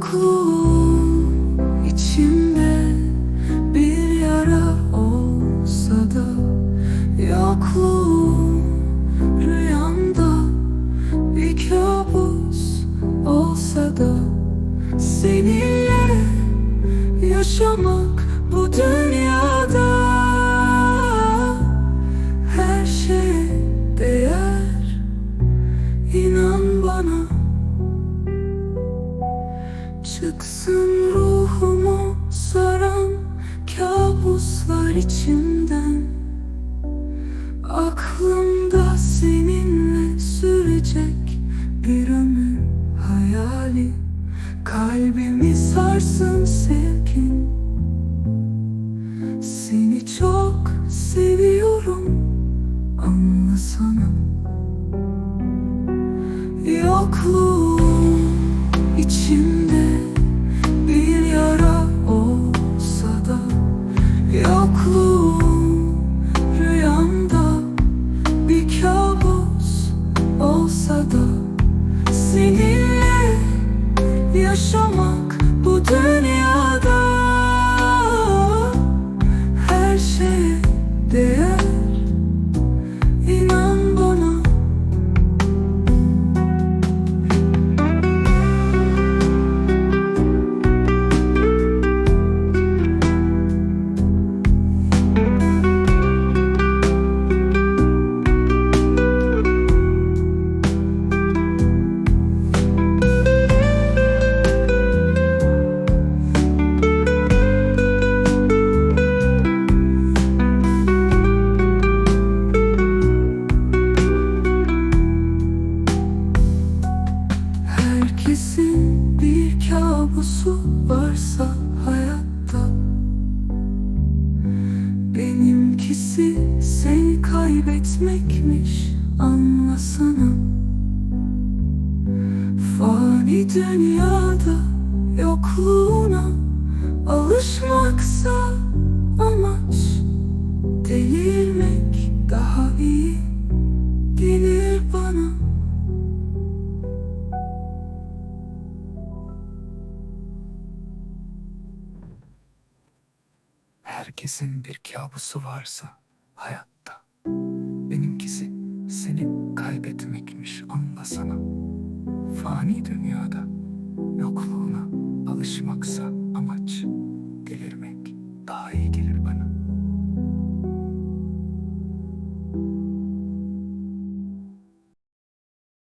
Yokluğun içimde bir yara olsa da Yokluğun rüyamda bir kabus olsa da Seninle yaşamak bu dünyada kabuslar içimden Aklımda seninle sürecek bir ömür hayali. Kalbimi sarsın sevgin. Seni çok seviyorum anlasana Yokluğun içimde Herkesin bir kabusu varsa hayatta. Benimkisi seni kaybetmekmiş anlasana. Fani dünyada yokluğuna alışmaksa Herkesin bir kabusu varsa hayatta. Benimkisi seni kaybetmekmiş anlasana. Fani dünyada yokluğuna alışmaksa amaç gelir